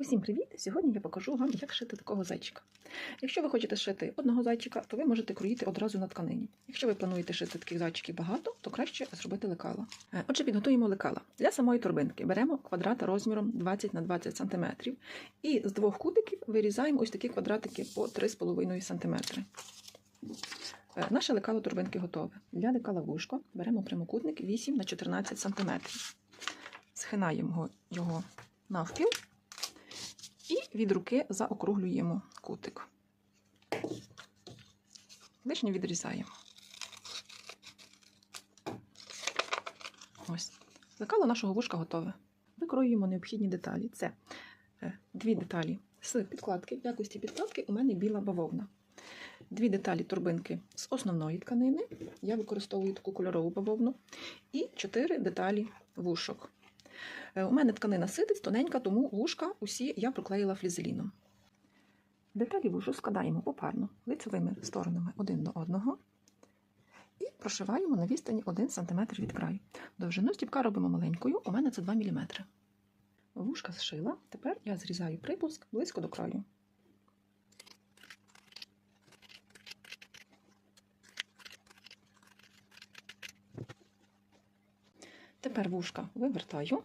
Усім привіт! Сьогодні я покажу вам, як шити такого зайчика. Якщо ви хочете шити одного зайчика, то ви можете кроїти одразу на тканині. Якщо ви плануєте шити таких зайчиків багато, то краще зробити лекала. Е, Отже, підготуємо лекала. Для самої торбинки беремо квадрат розміром 20 на 20 см і з двох кутиків вирізаємо ось такі квадратики по 3,5 см. Е, Наше лекало торбинки готове. Для лекала вушко беремо прямокутник 8 на 14 см. Схинаємо його навпіл і від руки заокруглюємо кутик. Лишнє відрізаємо. Ось. Лекало нашого вушка готове. Викроюємо необхідні деталі. Це е, дві деталі з підкладки. В якості підкладки у мене біла бавовна. Дві деталі турбинки з основної тканини. Я використовую таку кольорову бавовну. І чотири деталі вушок. Е, У мене тканина ситиць, тоненька, тому вушка усі я проклеїла флізеліном. Деталі вушу складаємо попарно лицевими сторонами один до одного і прошиваємо на відстані 1 см від краю. Довжину стіпка робимо маленькою, у мене це 2 мм. Вушка зшила, тепер я зрізаю припуск близько до краю. Тепер вушка вивертаю.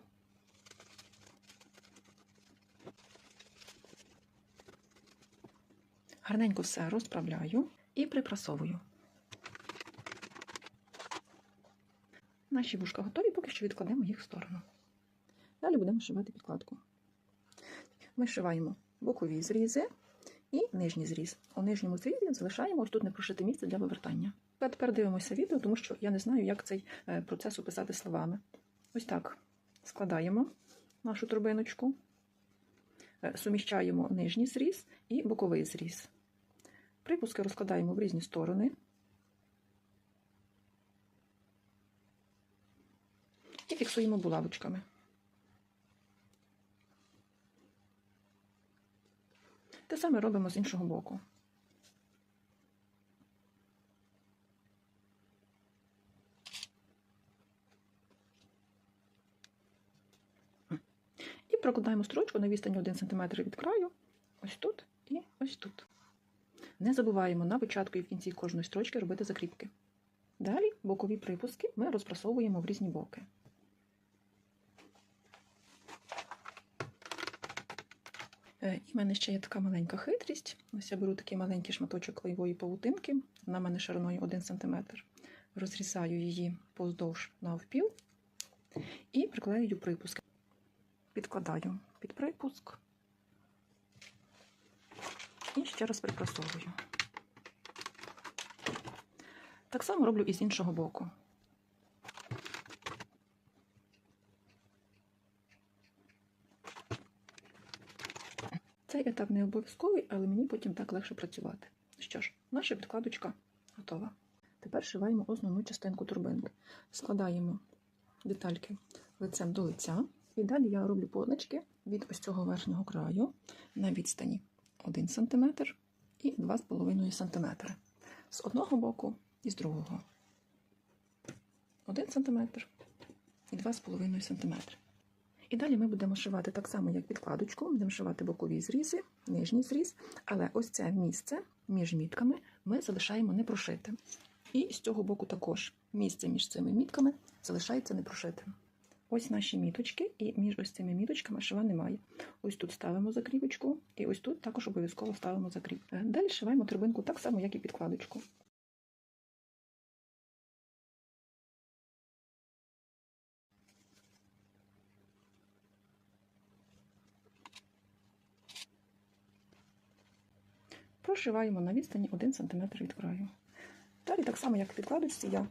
Гарненько все розправляю і припрасовую. Наші вушка готові, поки що відкладемо їх в сторону. Далі будемо шивати підкладку. Ми шиваємо бокові зрізи і нижній зріз. У нижньому зрізі залишаємо ось тут непрошите місце для вивертання. А тепер дивимося відео, тому що я не знаю, як цей е, процес описати словами. Ось так складаємо нашу турбиночку, е, суміщаємо нижній зріз і боковий зріз. Припуски розкладаємо в різні сторони. І фіксуємо булавочками. Те саме робимо з іншого боку. І прокладаємо строчку на відстані 1 см від краю, ось тут і ось тут. Не забуваємо на початку і в кінці кожної строчки робити закріпки. Далі бокові припуски ми розпрасовуємо в різні боки. Е, І в мене ще є така маленька хитрість. Ось я беру такий маленький шматочок клеєвої павутинки, в мене шириною 1 см. Розрізаю її поздовж навпіл і приклеюю припуски. Підкладаю під припуск і ще раз припрасовую. Так само роблю і з іншого боку. Цей етап не обов'язковий, але мені потім так легше працювати. Що ж, наша підкладочка готова. Тепер шиваємо основну частинку турбинки. Складаємо детальки лицем до лиця. І далі я роблю позначки від ось цього верхнього краю на відстані 1 см і 2,5 см. З одного боку і з другого. 1 см і 2,5 см. І далі ми будемо шивати так само, як підкладочку, будемо шивати бокові зрізи, нижній зріз, але ось це місце між мітками ми залишаємо непрошитим. І з цього боку також місце між цими мітками залишається непрошитим. Ось наші міточки, і між ось цими міточками шива немає. Ось тут ставимо закріпочку, і ось тут також обов'язково ставимо закріп. Е, Далі шиваємо торбинку так само, як і підкладочку. Прошиваємо на відстані 1 см від краю. Далі, так само, як в підкладочці, я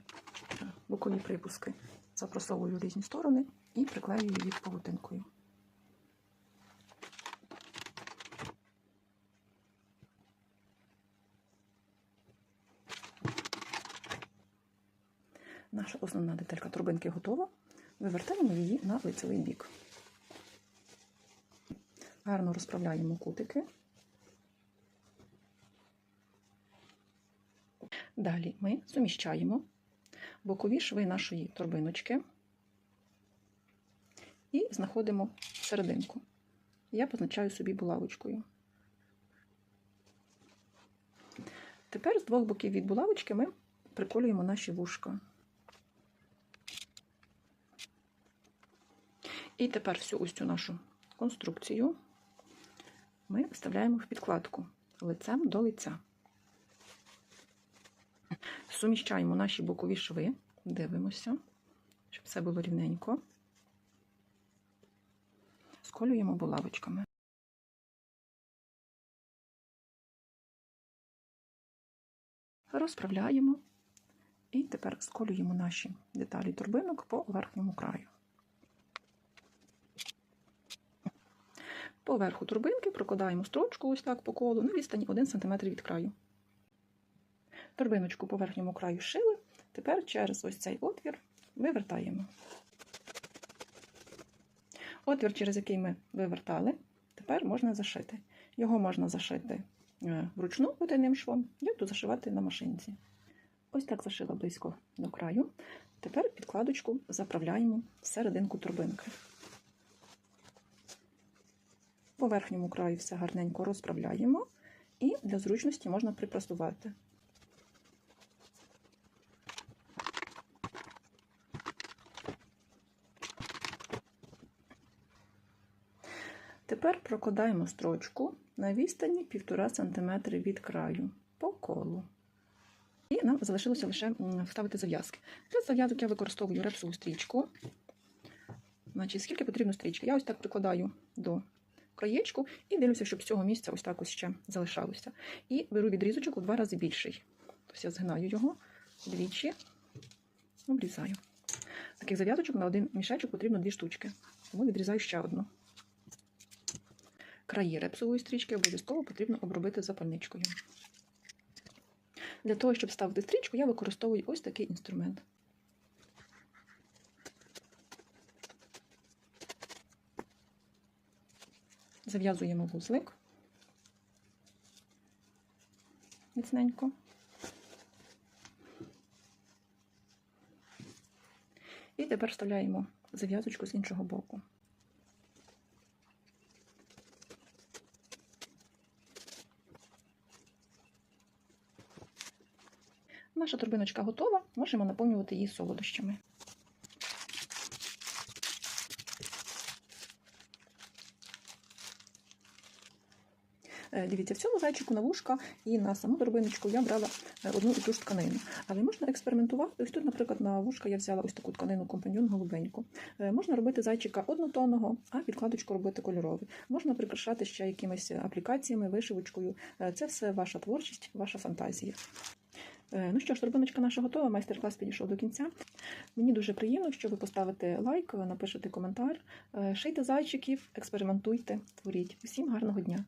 бокові припуски запросовую різні сторони і приклеюю їх павутинкою. Наша основна деталька турбинки готова. Вивертаємо її на лицевий бік. Гарно розправляємо кутики. Далі ми суміщаємо бокові шви нашої торбиночки і знаходимо серединку. я позначаю собі булавочкою. Тепер з двох боків від булавочки ми приколюємо наші вушка. І тепер всю ось цю нашу конструкцію ми вставляємо в підкладку лицем до лиця. Суміщаємо наші бокові шви, дивимося, щоб все було рівненько. Сколюємо булавочками. Розправляємо і тепер сколюємо наші деталі турбинок по верхньому краю. По верху турбинки прокладаємо строчку ось так по колу на відстані 1 см від краю. Торбиночку по верхньому краю шили, тепер через ось цей отвір вивертаємо. Отвір, через який ми вивертали, тепер можна зашити. Його можна зашити е, вручну потайним швом, як то зашивати на машинці. Ось так зашила близько до краю. Тепер підкладочку заправляємо в серединку турбинки. По верхньому краю все гарненько розправляємо і для зручності можна припрасувати. Тепер прокладаємо строчку на відстані 1,5 см від краю по колу. І нам залишилося лише вставити зав'язки. Для зав'язок я використовую репсову стрічку. Значить, скільки потрібно стрічки? Я ось так прикладаю до краєчку і дивлюся, щоб з цього місця ось так ось ще залишалося. І беру відрізочок у два рази більший. Тобто я згинаю його двічі, обрізаю. Таких зав'язочок на один мішечок потрібно дві штучки. Тому відрізаю ще одну. Краї репсової стрічки обов'язково потрібно обробити запальничкою. Для того, щоб ставити стрічку, я використовую ось такий інструмент. Зав'язуємо вузлик міцненько. І тепер вставляємо зав'язочку з іншого боку. Наша турбиночка готова, можемо наповнювати її солодощами. Е, Дивіться, в цьому зайчику на вушка і на саму торбиночку я брала е, одну і ту ж тканину. Але можна експериментувати. Ось тут, наприклад, на вушка я взяла ось таку тканину компаньон голубеньку. Е, Можна робити зайчика однотонного, а підкладочку робити кольоровий. Можна прикрашати ще якимись аплікаціями, вишивочкою. Це все ваша творчість, ваша фантазія. Е, Ну що ж, торбиночка наша готова, майстер-клас підійшов до кінця. Мені дуже приємно, що ви поставите лайк, напишете коментар, Е, шийте зайчиків, експериментуйте, творіть. Усім гарного дня!